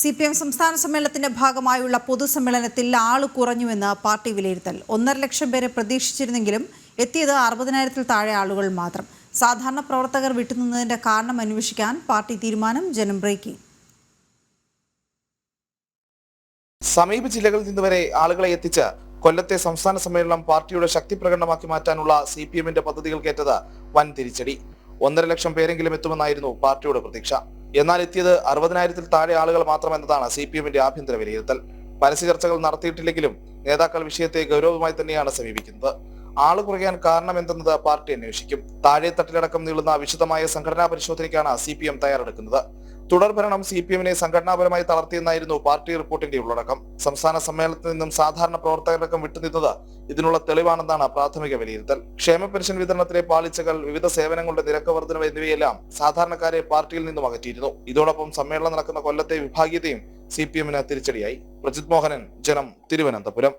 C P M സംസ്ഥാന സമ്മേളനത്തിന്റെ ഭാഗമായുള്ള പൊതുസമ്മേളനത്തിൽ ആൾ കുറഞ്ഞുവെന്ന് പാർട്ടി വിലയിരുത്തൽ. ഒന്നര ലക്ഷം പേരെ പ്രതീക്ഷിച്ചിരുന്നെങ്കിലും എത്തിയത് അറുപതിനായിരത്തിൽ താഴെ ആളുകൾ മാത്രം. സാധാരണ പ്രവർത്തകർ വിട്ടുനിന്നതിന്റെ കാരണം അന്വേഷിക്കാൻ പാർട്ടി തീരുമാനം ജനം ബ്രേക്കി സമീപ ജില്ലകളിൽ നിന്ന് വരെ ആളുകളെ എത്തിച്ച് കൊല്ലത്തെ സംസ്ഥാന സമ്മേളനം പാർട്ടിയുടെ ശക്തി പ്രകടനമാക്കി മാറ്റാനുള്ള സി പി എമ്മിന്റെ പദ്ധതികൾക്കേറ്റത് വൻ തിരിച്ചടി. ഒന്നര ലക്ഷം പേരെങ്കിലും എത്തുമെന്നായിരുന്നു പാർട്ടിയുടെ പ്രതീക്ഷ. എന്നാൽ എത്തിയത് അറുപതിനായിരത്തിൽ താഴെ ആളുകൾ മാത്രമെന്നതാണ് സി പി എമ്മിന്റെ ആഭ്യന്തര വിലയിരുത്തൽ. പരസ്യ ചർച്ചകൾ നടത്തിയിട്ടില്ലെങ്കിലും നേതാക്കൾ വിഷയത്തെ ഗൗരവമായി തന്നെയാണ് സമീപിക്കുന്നത്. ആൾ കുറയാൻ കാരണം എന്തെന്നത് പാർട്ടി അന്വേഷിക്കും. താഴെ തട്ടിലടക്കം നീളുന്ന വിശദമായ സംഘടനാ പരിശോധനയ്ക്കാണ് സി പി എം തയ്യാറെടുക്കുന്നത്. തുടർ ഭരണം സി പി എമ്മിനെ സംഘടനാപരമായി തളർത്തിയെന്നായിരുന്നു പാർട്ടി റിപ്പോർട്ടിന്റെ ഉള്ളടക്കം. സംസ്ഥാന സമ്മേളനത്തിൽ നിന്നും സാധാരണ പ്രവർത്തകരടക്കം വിട്ടുനിന്നത് ഇതിനുള്ള തെളിവാണെന്നാണ് പ്രാഥമിക വിലയിരുത്തൽ. ക്ഷേമ പെൻഷൻ വിതരണത്തിലെ പാളിച്ചകൾ വിവിധ സേവനങ്ങളുടെ നിരക്ക് വർധനവ് എന്നിവയെല്ലാം സാധാരണക്കാരെ പാർട്ടിയിൽ നിന്നും അകറ്റിയിരുന്നു. ഇതോടൊപ്പം സമ്മേളനം നടക്കുന്ന കൊല്ലത്തെ വിഭാഗീയതയും സി പി എമ്മിന് തിരിച്ചടിയായി. പ്രജിത് മോഹനൻ ജനം തിരുവനന്തപുരം.